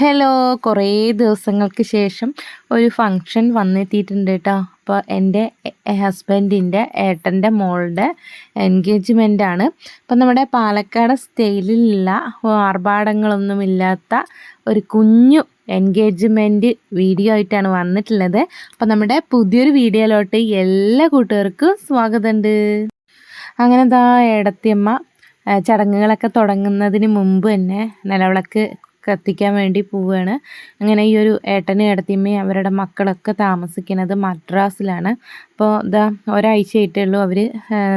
Hello കുറേ ദിവസങ്ങൾക്ക് ശേഷം ഒരു ഫങ്ഷൻ വന്നെത്തിയിട്ടുണ്ട് കേട്ടോ അപ്പോൾ എന്റെ ഹസ്ബൻഡിന്റെ ഏട്ടന്റെ മോളുടെ എൻഗേജ്മെന്റ് ആണ്. അപ്പം നമ്മുടെ പാലക്കാട് സ്റ്റൈലിലുള്ള ആർഭാടങ്ങളൊന്നുമില്ലാത്ത ഒരു കുഞ്ഞു എൻഗേജ്മെന്റ് വീഡിയോ ആയിട്ടാണ് വന്നിട്ടുള്ളത്. അപ്പം നമ്മുടെ പുതിയൊരു വീഡിയോയിലോട്ട് എല്ലാ കൂട്ടുകാർക്കും സ്വാഗതമുണ്ട്. അങ്ങനെ ദാ ഏടത്തിയമ്മ ചടങ്ങുകളൊക്കെ തുടങ്ങുന്നതിന് മുമ്പ് തന്നെ നിലവിളക്ക് കത്തിക്കാൻ വേണ്ടി പോവുകയാണ്. അങ്ങനെ ഈ ഒരു ഏട്ടനും ഏടത്തിയമ്മയും അവരുടെ മക്കളൊക്കെ താമസിക്കുന്നത് മദ്രാസിലാണ്. അപ്പോൾ ഇതാ ഒരാഴ്ചയായിട്ടേ ഉള്ളൂ അവർ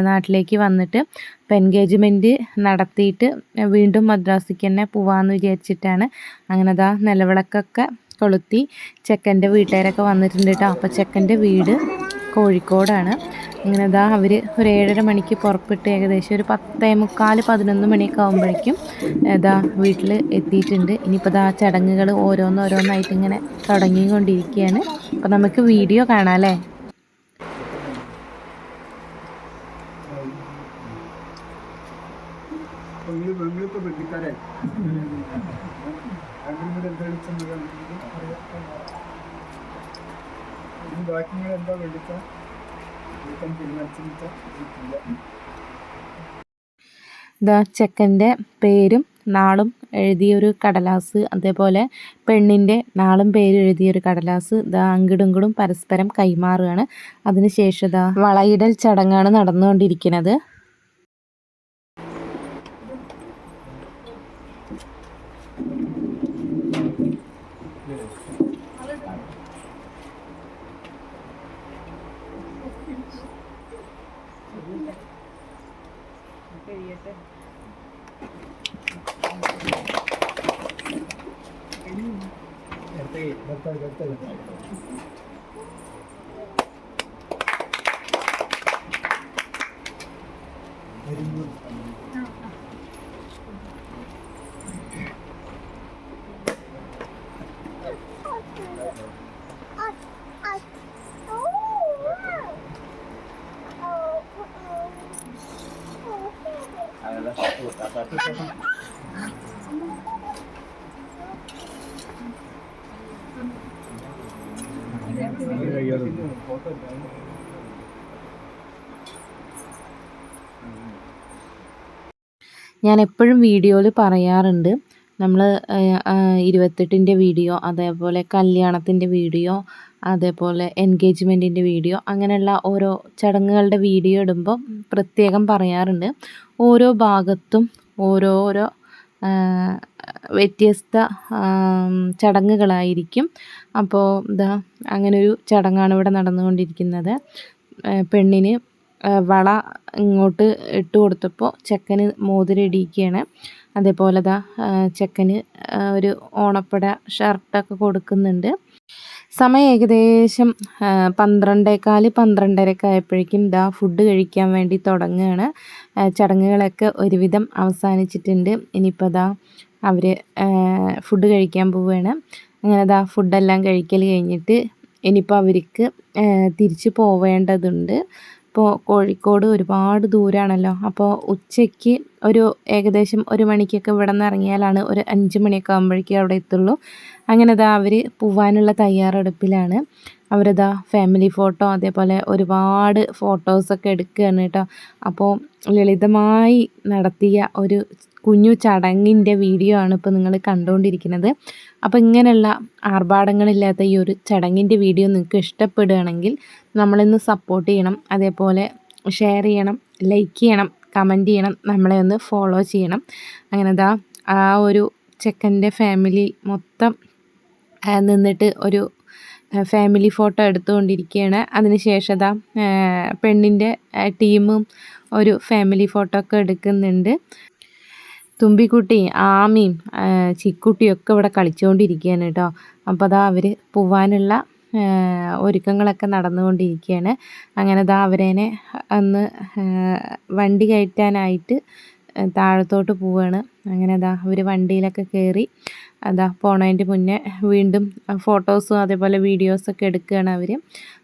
നാട്ടിലേക്ക് വന്നിട്ട് അപ്പോൾ എൻഗേജ്മെന്റ് നടത്തിയിട്ട് വീണ്ടും മദ്രാസിക്ക് തന്നെ പോവാമെന്ന് വിചാരിച്ചിട്ടാണ്. അങ്ങനെ ഇതാ നിലവിളക്കൊക്കെ കൊളുത്തി. ചെക്കന്റെ വീട്ടുകാരൊക്കെ വന്നിട്ടുണ്ട് കേട്ടോ. അപ്പോൾ ചെക്കന്റെ വീട് കോഴിക്കോടാണ്. ഇങ്ങനെ ഇതാ അവർ ഒരു ഏഴര മണിക്ക് പുറപ്പെട്ട് ഏകദേശം ഒരു പത്തേ മുക്കാൽ പതിനൊന്ന് മണിയൊക്കെ ആകുമ്പോഴേക്കും ഇതാ വീട്ടിൽ എത്തിയിട്ടുണ്ട്. ഇനിയിപ്പോൾ ഇതാ ചടങ്ങുകൾ ഓരോന്നോരോന്നായിട്ട് ഇങ്ങനെ തുടങ്ങിക്കൊണ്ടിരിക്കുകയാണ് അപ്പോൾ നമുക്ക് വീഡിയോ കാണാം അല്ലേ? ബാക്കി എന്താ വേണ്ടിച്ചാ ഇതാ ചെക്കന്റെ പേരും നാളും എഴുതിയൊരു കടലാസ് അതേപോലെ പെണ്ണിന്റെ നാളും പേരും എഴുതിയൊരു കടലാസ്. ഇതാ അങ്കിടും പരസ്പരം കൈമാറുകയാണ്. അതിനുശേഷം ഇതാ വളയിടൽ ചടങ്ങാണ് നടന്നുകൊണ്ടിരിക്കുന്നത്. que diese. ഞാൻ എപ്പോഴും വീഡിയോയിൽ പറയാറുണ്ട് നമ്മൾ ഇരുപത്തെട്ടിന്റെ വീഡിയോ അതേപോലെ കല്യാണത്തിന്റെ വീഡിയോ അതേപോലെ എൻഗേജ്മെന്റിന്റെ വീഡിയോ അങ്ങനെയുള്ള ഓരോ ചടങ്ങുകളുടെ വീഡിയോ ഇടുമ്പോൾ പ്രത്യേകം പറയാറുണ്ട്. ഓരോ ഭാഗത്തും ഓരോരോ വ്യത്യസ്ത ചടങ്ങുകളായിരിക്കും. അപ്പോൾ ഇതാ അങ്ങനൊരു ചടങ്ങാണ് ഇവിടെ നടന്നുകൊണ്ടിരിക്കുന്നത്. പെണ്ണിന് വള ഇങ്ങോട്ട് ഇട്ട് കൊടുത്തപ്പോൾ ചെക്കന് മോതിരം ഇടിയിക്കുകയാണ്. അതേപോലെ ദാ ചെക്കന് ഒരു ഓണപ്പട ഷർട്ടൊക്കെ കൊടുക്കുന്നുണ്ട്. സമയം ഏകദേശം പന്ത്രണ്ടേക്കാൽ പന്ത്രണ്ടരയൊക്കെ ആയപ്പോഴേക്കും ദാ ഫുഡ് കഴിക്കാൻ വേണ്ടി തുടങ്ങുകയാണ് ചടങ്ങുകളൊക്കെ ഒരുവിധം അവസാനിച്ചിട്ടുണ്ട്. ഇനിയിപ്പോൾ ദാ അവർ ഫുഡ് കഴിക്കാൻ പോവുകയാണ്. അങ്ങനെ ദാ ഫുഡെല്ലാം കഴിക്കൽ കഴിഞ്ഞിട്ട് ഇനിയിപ്പോൾ അവർക്ക് തിരിച്ച് പോവേണ്ടതുണ്ട്. ഇപ്പോൾ കോഴിക്കോട് ഒരുപാട് ദൂരമാണല്ലോ അപ്പോൾ ഉച്ചയ്ക്ക് ഒരു ഏകദേശം ഒരു മണിക്കൊക്കെ ഇവിടെ നിന്ന് ഇറങ്ങിയാലാണ് ഒരു അഞ്ച് മണിയൊക്കെ ആകുമ്പോഴേക്കും അവിടെ എത്തുള്ളൂ. അങ്ങനെ ഇതാ അവർ പോവാനുള്ള തയ്യാറെടുപ്പിലാണ്. അവരിതാ ഫാമിലി ഫോട്ടോ അതേപോലെ ഒരുപാട് ഫോട്ടോസൊക്കെ എടുക്കുകയാണ് കേട്ടോ അപ്പോൾ ലളിതമായി നടത്തിയ ഒരു കുഞ്ഞു ചടങ്ങിന്റെ വീഡിയോ ആണ് ഇപ്പോൾ നിങ്ങൾ കണ്ടുകൊണ്ടിരിക്കുന്നത് അപ്പോൾ ഇങ്ങനെയുള്ള ആർഭാടങ്ങളില്ലാത്ത ഈ ഒരു ചടങ്ങിന്റെ വീഡിയോ നിങ്ങൾക്ക് ഇഷ്ടപ്പെടുകയാണെങ്കിൽ നമ്മളിന്ന് സപ്പോർട്ട് ചെയ്യണം അതേപോലെ ഷെയർ ചെയ്യണം ലൈക്ക് ചെയ്യണം കമന്റ് ചെയ്യണം നമ്മളെ ഒന്ന് ഫോളോ ചെയ്യണം. അങ്ങനെ ദാ ആ ഒരു ചെക്കന്റെ ഫാമിലി മൊത്തം നിന്നിട്ട് ഒരു ഫാമിലി ഫോട്ടോ എടുത്തുകൊണ്ടിരിക്കുകയാണ് അതിനുശേഷം അതാ പെണ്ണിന്റെ ടീമും ഒരു ഫാമിലി ഫോട്ടോ ഒക്കെ എടുക്കുന്നുണ്ട്. തുമ്പിക്കുട്ടി ആമിയും ചിക്കുട്ടിയും ഒക്കെ ഇവിടെ കളിച്ചുകൊണ്ടിരിക്കുകയാണ് കേട്ടോ. അപ്പോൾ അതാ അവർ പോവാനുള്ള ഒരുക്കങ്ങളൊക്കെ നടന്നുകൊണ്ടിരിക്കുകയാണ്. അങ്ങനെ ദാ അവരേനെ അന്ന് വണ്ടി കയറ്റാനായിട്ട് താഴത്തോട്ട് പോവുകയാണ് അങ്ങനെ അതാ അവർ വണ്ടിയിലൊക്കെ കയറി അതാ പോണതിന്റെ മുന്നേ വീണ്ടും ഫോട്ടോസും അതേപോലെ വീഡിയോസൊക്കെ എടുക്കുകയാണ് അവർ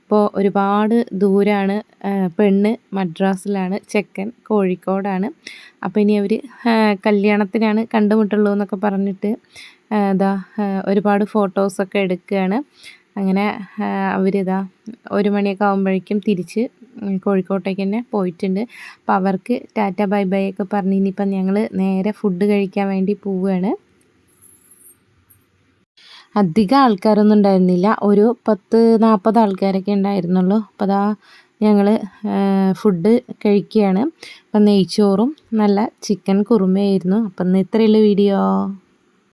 അപ്പോൾ ഒരുപാട് ദൂരാണ് പെണ്ണ് മദ്രാസിലാണ് ചെക്കൻ കോഴിക്കോടാണ്. അപ്പോൾ ഇനി അവർ കല്യാണത്തിനാണ് കണ്ടുമുട്ടുള്ളൂ എന്നൊക്കെ പറഞ്ഞിട്ട് ഇതാ ഒരുപാട് ഫോട്ടോസൊക്കെ എടുക്കുകയാണ് അങ്ങനെ അവരിതാ ഒരു മണിയൊക്കെ ആകുമ്പോഴേക്കും തിരിച്ച് കോഴിക്കോട്ടേക്ക് തന്നെ പോയിട്ടുണ്ട്. അപ്പോൾ അവർക്ക് ടാറ്റ ബൈ ബൈ ഒക്കെ പറഞ്ഞ് ഇനിയിപ്പം ഞങ്ങൾ നേരെ ഫുഡ് കഴിക്കാൻ വേണ്ടി പോവുകയാണ്. അധികം ആൾക്കാരൊന്നും ഉണ്ടായിരുന്നില്ല. ഒരു പത്ത് നാൽപ്പത് ആൾക്കാരൊക്കെ ഉണ്ടായിരുന്നുള്ളൂ. അപ്പോൾ അതാ ഞങ്ങൾ ഫുഡ് കഴിക്കുകയാണ്. അപ്പം നെയ്ച്ചോറും നല്ല ചിക്കൻ കുറുമയായിരുന്നു. അപ്പം ഇന്ന് ഇത്രയുള്ള വീഡിയോ.